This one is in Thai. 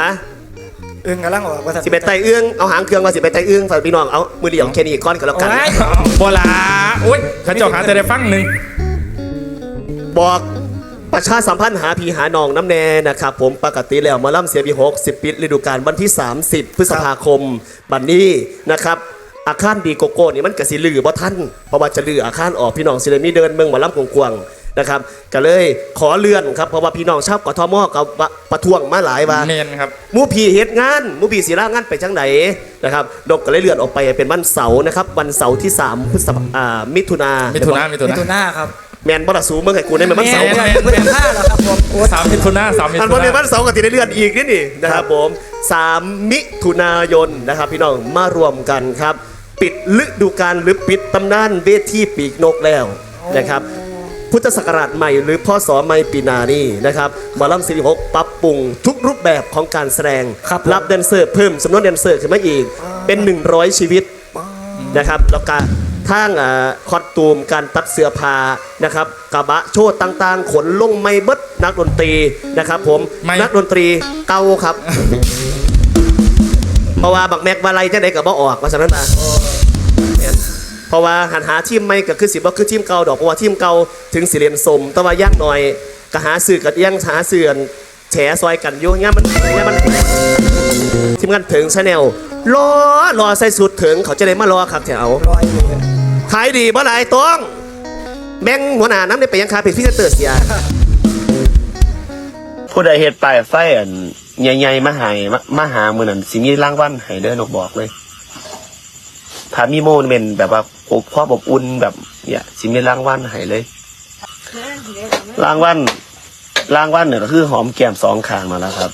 ฮะอึ้งกำลังออกว่าสิไปไต่เอื้องเอาหางเครื่องมาสิไปไต่เอื้องฝากพี่น้องเอามือเดียวแค่นี้ก้อนก็แล้วกันโอ้ยโบลาอุ้ยเขาเจ้าหาจะได้ฟังหนึ่งบอกประชาสัมพันธ์หาพีหาน้องน้ำแน่นะครับผมปกติแล้วหมาล่ำเสียบีหกสิบปิดฤดูกาลวันที่ 30 พฤษภาคม บัดนนี้นะครับ อาคารดีโกโก้นี่มันกสิลือบ่ท่านเพราะว่าจะลืออาคารออกพี่น้องสิเลยมีเดินเมืองหมาล่ำกวงๆ นะครับก็เลยขอเลื่อนครับเพราะว่าพี่น้องชาวกทมกับประท้วงมาหลายว่าเมนครับหมูพีเฮ็ดงานหมูพีสีร่างงานไปจังไหนนะครับดกก็เลยเลื่อนออกไปเป็นวันเสาร์นะครับวันเสาร์ที่3พฤษภาอ่ามิถุนามิมิถุนามิถุมีนาตัวหน้าครับแมนบอลสูเมื่อไงกูได้เป็นวันเสาร์แม่เดือนเดือนห้าแล้วครับผมโอ้สามมิถุนาสามมิอันถุวันนาเป็นวันเสาร์กับที่ได้เลื่อนอีกนี่นี่นะครับผม3มิถุนายนนะครับ พี่น้องมารวมกันครับ ปิดฤดูกาลหรือปิดตำนานเวทีปีกนกแล้วนะครับ พุทธศักราชใหม่ หรือพศใหม่ปีหนานี่นะครับหมอลำสิริหกปรับปรุงทุกรูปแบบของการแสดงครับผมรับแดนเซอร์เพิ่มจำนวนแดนเซอร์ขึ้นมาอีกเป็น 100 ชีวิตนะครับแล้วก็ทางอ่าคอสตูมการตัดเสื้อผ้านะครับกระบะโชว์ต่างๆ ขนลงไม่เบิดนักดนตรีนะครับผมไม่ นักดนตรีเก่าครับ เพราะว่าบักแม็กวาไลจะได้กับบ่ออกว่าฉะนั้นอะ เพราะว่าหันหาทีมใหม่ก็คือสิบ่คือทีมเก่าดอกเพราะว่าทีมเก่าถึงสิเรียนสม แต่ว่ายางหน่อยก็หาสื่อกับย่างหาเสื่อนแฉซอยกันอยู่เนี่ยมันเนี่ยมันทีมงานถึงชาแนลรอรอใส่สุดถึงเขาจะได้มารอครับแถวร้อยเลยขายดีบ่หลายต้องแบ่งหัวหน้าน้ำได้ไปยังคาเป็นพิเศษเตอร์เสียผู้ใดเฮ็ดป้ายไฟอันใหญ่ๆมาห้มามาหามือนั้นสิมีรางวัลให้เด้อนกบอกเลย ถ้ามีโมเมนต์แบบว่าอบพอบอบอุ่นแบบเนี่ยสิมีรางวัลให้เลย รางวัลรางวัลเนี่ยก็คือหอมแก้มสองข้างมาแล้วครับ